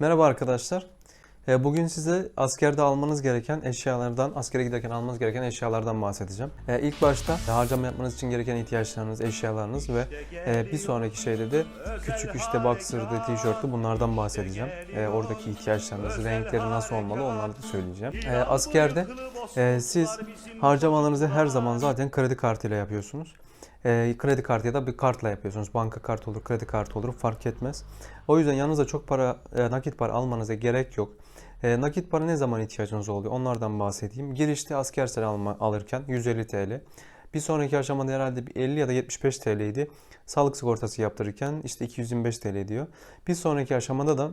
Merhaba arkadaşlar. Ee, Bugün size askerde almanız gereken eşyalardan, askere giderken almanız gereken eşyalardan bahsedeceğim. Ee, İlk başta harcama yapmanız için gereken ihtiyaçlarınız, eşyalarınız ve e, bir sonraki şeyde de küçük işte boxer'dı, tişörtü bunlardan bahsedeceğim. Ee, Oradaki ihtiyaçlarınız, renkleri nasıl olmalı onları da söyleyeceğim. Askerde e, siz harcamalarınızı her zaman zaten kredi kartıyla yapıyorsunuz. Ee, kredi kartı ya da bir kartla yapıyorsunuz. Banka kartı olur, kredi kartı olur fark etmez. O yüzden yanınızda çok para, e, nakit para almanıza gerek yok. E, nakit para ne zaman ihtiyacınız oluyor? Onlardan bahsedeyim. Girişte askersel alma, alırken 150 TL. Bir sonraki aşamada herhalde bir 50 ya da 75 TL idi. Sağlık sigortası yaptırırken işte 225 TL diyor. Bir sonraki aşamada da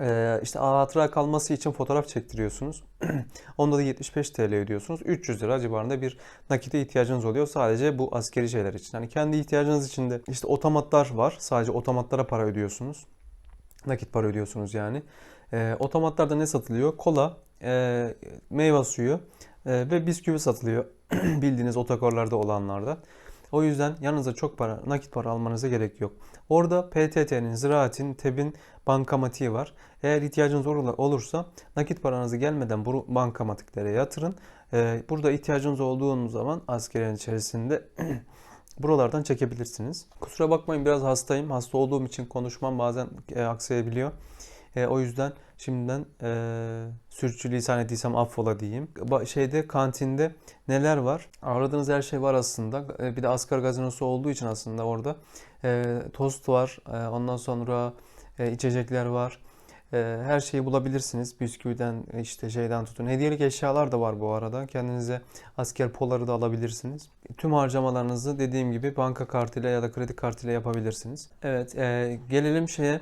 e, işte hatıra kalması için fotoğraf çektiriyorsunuz. Onda da 75 TL ödüyorsunuz. 300 lira civarında bir nakite ihtiyacınız oluyor sadece bu askeri şeyler için. Hani kendi ihtiyacınız için de işte otomatlar var. Sadece otomatlara para ödüyorsunuz. Nakit para ödüyorsunuz yani. E, otomatlarda ne satılıyor? Kola, e, meyve suyu e, ve bisküvi satılıyor. Bildiğiniz otokorlarda olanlarda. O yüzden yanınıza çok para, nakit para almanıza gerek yok. Orada PTT'nin, Ziraat'in, TEB'in bankamatiği var. Eğer ihtiyacınız olur- olursa nakit paranızı gelmeden bu bankamatiklere yatırın. E, burada ihtiyacınız olduğunuz zaman askerin içerisinde buralardan çekebilirsiniz. Kusura bakmayın biraz hastayım. Hasta olduğum için konuşmam bazen e, aksayabiliyor. E, o yüzden şimdiden e, sürçülisan ettiysem affola diyeyim. Ba- şeyde kantinde neler var? Aradığınız her şey var aslında. E, bir de Asgar gazinosu olduğu için aslında orada e, tost var. E, ondan sonra e, içecekler var. E, her şeyi bulabilirsiniz. Bisküviden işte şeyden tutun. Hediyelik eşyalar da var bu arada. Kendinize asker poları da alabilirsiniz. Tüm harcamalarınızı dediğim gibi banka kartıyla ya da kredi kartıyla yapabilirsiniz. Evet, e, gelelim şeye.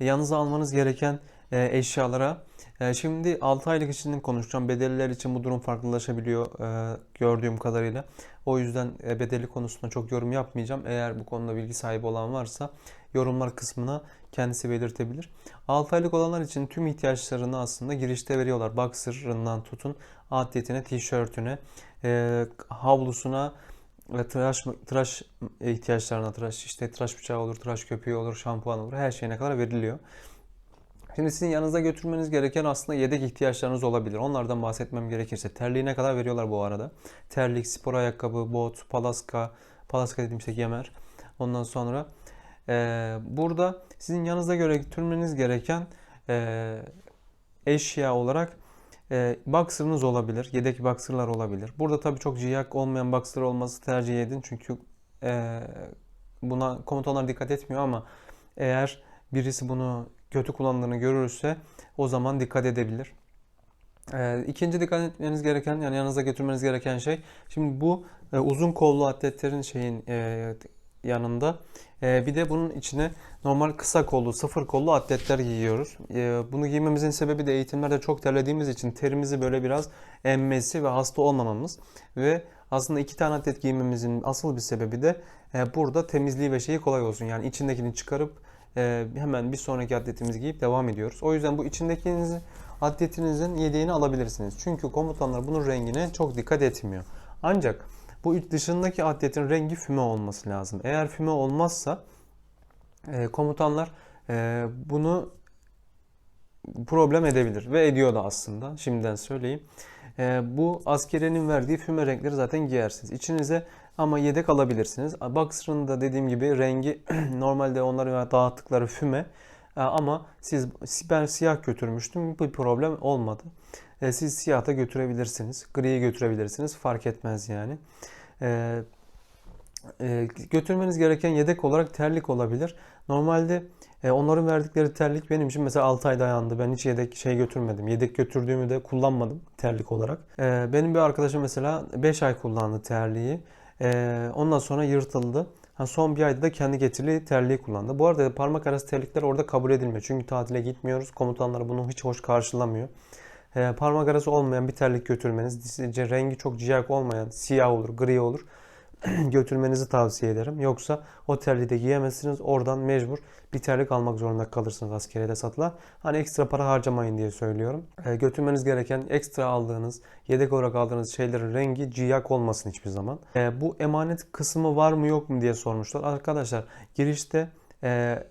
Yanınıza almanız gereken e, eşyalara. E, şimdi 6 aylık için konuşacağım. Bedelliler için bu durum farklılaşabiliyor e, gördüğüm kadarıyla. O yüzden e, bedelli konusunda çok yorum yapmayacağım. Eğer bu konuda bilgi sahibi olan varsa yorumlar kısmına kendisi belirtebilir. 6 aylık olanlar için tüm ihtiyaçlarını aslında girişte veriyorlar. Boxer'ından tutun, atletine, tişörtüne, e, havlusuna, ve tıraş tıraş ihtiyaçlarına tıraş işte tıraş bıçağı olur, tıraş köpüğü olur, şampuan olur. Her şeyine kadar veriliyor. Şimdi sizin yanınıza götürmeniz gereken aslında yedek ihtiyaçlarınız olabilir. Onlardan bahsetmem gerekirse terliğine kadar veriyorlar bu arada. Terlik, spor ayakkabı, bot, palaska, palaska dediğim şey kemer. Ondan sonra eee, burada sizin yanınıza götürmeniz gereken eee, eşya olarak e, boxer'ınız olabilir. Yedek boxer'lar olabilir. Burada tabii çok ciyak olmayan boxer olması tercih edin. Çünkü e, buna komutanlar dikkat etmiyor ama eğer birisi bunu kötü kullandığını görürse o zaman dikkat edebilir. E, ikinci dikkat etmeniz gereken yani yanınıza götürmeniz gereken şey şimdi bu e, uzun kollu atletlerin şeyin e, yanında e, bir de bunun içine normal kısa kollu, sıfır kollu atletler giyiyoruz. Bunu giymemizin sebebi de eğitimlerde çok terlediğimiz için terimizi böyle biraz emmesi ve hasta olmamamız. Ve aslında iki tane atlet giymemizin asıl bir sebebi de burada temizliği ve şeyi kolay olsun. Yani içindekini çıkarıp e, hemen bir sonraki atletimizi giyip devam ediyoruz. O yüzden bu içindekinizi atletinizin yedeğini alabilirsiniz. Çünkü komutanlar bunun rengine çok dikkat etmiyor. Ancak bu dışındaki atletin rengi füme olması lazım. Eğer füme olmazsa e, komutanlar e, bunu problem edebilir ve ediyor da aslında. Şimdiden söyleyeyim. E, bu askerinin verdiği füme renkleri zaten giyersiniz. İçinize ama yedek alabilirsiniz. Boxer'ın da dediğim gibi rengi normalde onların dağıttıkları füme. Ama siz ben siyah götürmüştüm. Bir problem olmadı. E, siz siyah da götürebilirsiniz. Griyi götürebilirsiniz. Fark etmez yani. E, e, götürmeniz gereken yedek olarak terlik olabilir. Normalde onların verdikleri terlik benim için mesela 6 ay dayandı. Ben hiç yedek şey götürmedim. Yedek götürdüğümü de kullanmadım terlik olarak. Benim bir arkadaşım mesela 5 ay kullandı terliği. E, ondan sonra yırtıldı. Ha, son bir ayda da kendi getirdiği terliği kullandı. Bu arada parmak arası terlikler orada kabul edilmiyor. Çünkü tatile gitmiyoruz. Komutanlar bunu hiç hoş karşılamıyor. E, parmak arası olmayan bir terlik götürmeniz, rengi çok ciyak olmayan, siyah olur, gri olur götürmenizi tavsiye ederim. Yoksa o terliği de giyemezsiniz. Oradan mecbur bir terlik almak zorunda kalırsınız askeriyede satılan. Hani ekstra para harcamayın diye söylüyorum. E, götürmeniz gereken ekstra aldığınız, yedek olarak aldığınız şeylerin rengi ciyak olmasın hiçbir zaman. E, bu emanet kısmı var mı yok mu diye sormuşlar. Arkadaşlar girişte e,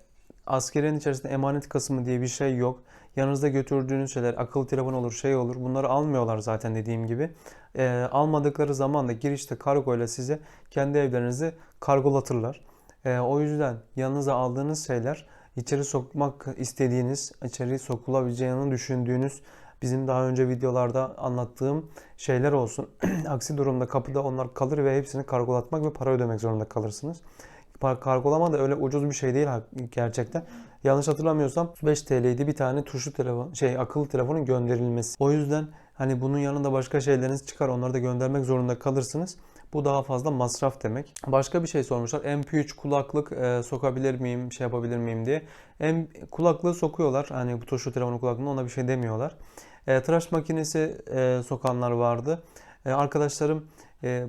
askeriyenin içerisinde emanet kısmı diye bir şey yok. Yanınızda götürdüğünüz şeyler akıllı telefon olur, şey olur. Bunları almıyorlar zaten dediğim gibi. Ee, almadıkları zaman da girişte kargo size kendi evlerinizi kargolatırlar. Ee, o yüzden yanınıza aldığınız şeyler içeri sokmak istediğiniz, içeri sokulabileceğini düşündüğünüz bizim daha önce videolarda anlattığım şeyler olsun. Aksi durumda kapıda onlar kalır ve hepsini kargolatmak ve para ödemek zorunda kalırsınız. Kargolama da öyle ucuz bir şey değil gerçekten. Yanlış hatırlamıyorsam 5 TL'ydi bir tane tuşlu telefon, şey akıllı telefonun gönderilmesi. O yüzden hani bunun yanında başka şeyleriniz çıkar onları da göndermek zorunda kalırsınız. Bu daha fazla masraf demek. Başka bir şey sormuşlar. MP3 kulaklık e, sokabilir miyim, şey yapabilir miyim diye. M kulaklığı sokuyorlar. Hani bu tuşlu telefonun kulaklığına ona bir şey demiyorlar. E, tıraş makinesi e, sokanlar vardı. E, arkadaşlarım e,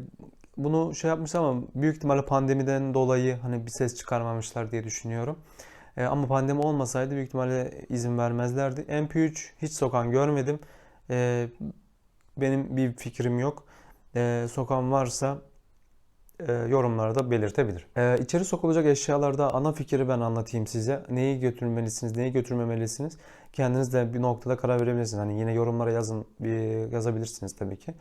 bunu şey yapmış ama büyük ihtimalle pandemiden dolayı hani bir ses çıkarmamışlar diye düşünüyorum. E, ama pandemi olmasaydı büyük ihtimalle izin vermezlerdi. MP3 hiç sokan görmedim. E, benim bir fikrim yok. E, sokan varsa e, yorumlarda belirtebilir. E, içeri sokulacak eşyalarda ana fikri ben anlatayım size. Neyi götürmelisiniz, neyi götürmemelisiniz. Kendiniz de bir noktada karar verebilirsiniz. Hani yine yorumlara yazın, bir yazabilirsiniz tabii ki.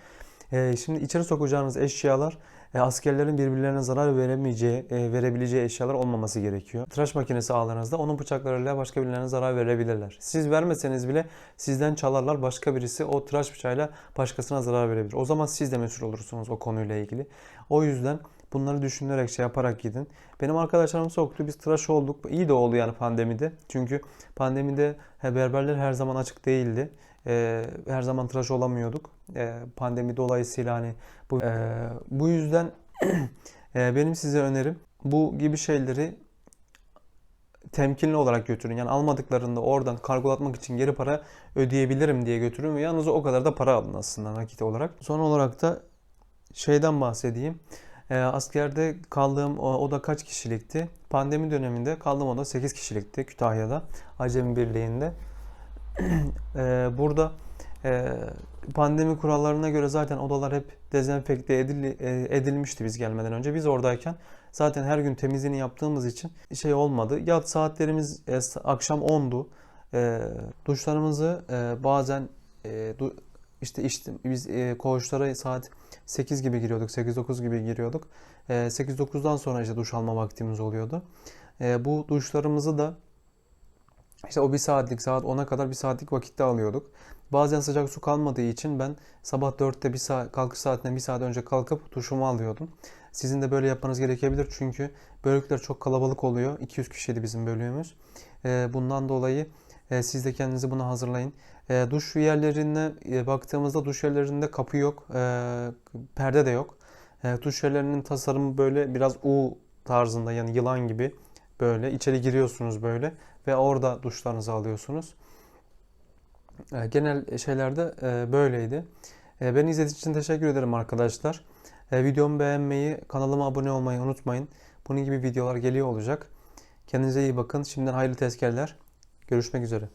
E, şimdi içeri sokacağınız eşyalar e, askerlerin birbirlerine zarar veremeyeceği, e, verebileceği eşyalar olmaması gerekiyor. Tıraş makinesi ağlarınızda onun bıçaklarıyla başka birilerine zarar verebilirler. Siz vermeseniz bile sizden çalarlar başka birisi o tıraş bıçağıyla başkasına zarar verebilir. O zaman siz de mesul olursunuz o konuyla ilgili. O yüzden bunları düşünerek şey yaparak gidin. Benim arkadaşlarım soktu. Biz tıraş olduk. İyi de oldu yani pandemide. Çünkü pandemide berberler her zaman açık değildi. Ee, her zaman tıraş olamıyorduk. Ee, pandemi dolayısıyla hani bu Ee, bu yüzden e, benim size önerim bu gibi şeyleri temkinli olarak götürün. Yani almadıklarında oradan kargolatmak için geri para ödeyebilirim diye götürün ve yalnız o kadar da para alın aslında nakit olarak. Son olarak da şeyden bahsedeyim. Ee, askerde kaldığım oda kaç kişilikti? Pandemi döneminde kaldığım oda 8 kişilikti Kütahya'da. Acemi Birliği'nde. Burada pandemi kurallarına göre zaten odalar hep dezenfekte e, edilmişti biz gelmeden önce. Biz oradayken zaten her gün temizliğini yaptığımız için şey olmadı. Yat saatlerimiz e, akşam 10'du. E, duşlarımızı bazen işte işte biz koğuşlara saat 8 gibi giriyorduk, 8-9 gibi giriyorduk. E, 8-9'dan sonra işte duş alma vaktimiz oluyordu. Bu duşlarımızı da işte o bir saatlik saat 10'a kadar bir saatlik vakitte alıyorduk. Bazen sıcak su kalmadığı için ben sabah 4'te bir saat kalkış saatinden bir saat önce kalkıp duşumu alıyordum. Sizin de böyle yapmanız gerekebilir çünkü bölükler çok kalabalık oluyor. 200 kişiydi bizim bölüğümüz. Ee, Bundan dolayı e, siz de kendinizi buna hazırlayın. E, Duş yerlerine e, baktığımızda duş yerlerinde kapı yok, perde de yok. Duş yerlerinin tasarımı böyle biraz U tarzında yani yılan gibi böyle içeri giriyorsunuz böyle ve orada duşlarınızı alıyorsunuz. E, Genel şeylerde e, böyleydi. E, Beni izlediğiniz için teşekkür ederim arkadaşlar. E, Videomu beğenmeyi, kanalıma abone olmayı unutmayın. Bunun gibi videolar geliyor olacak. Kendinize iyi bakın. Şimdiden hayırlı tezkerler. Görüşmek üzere.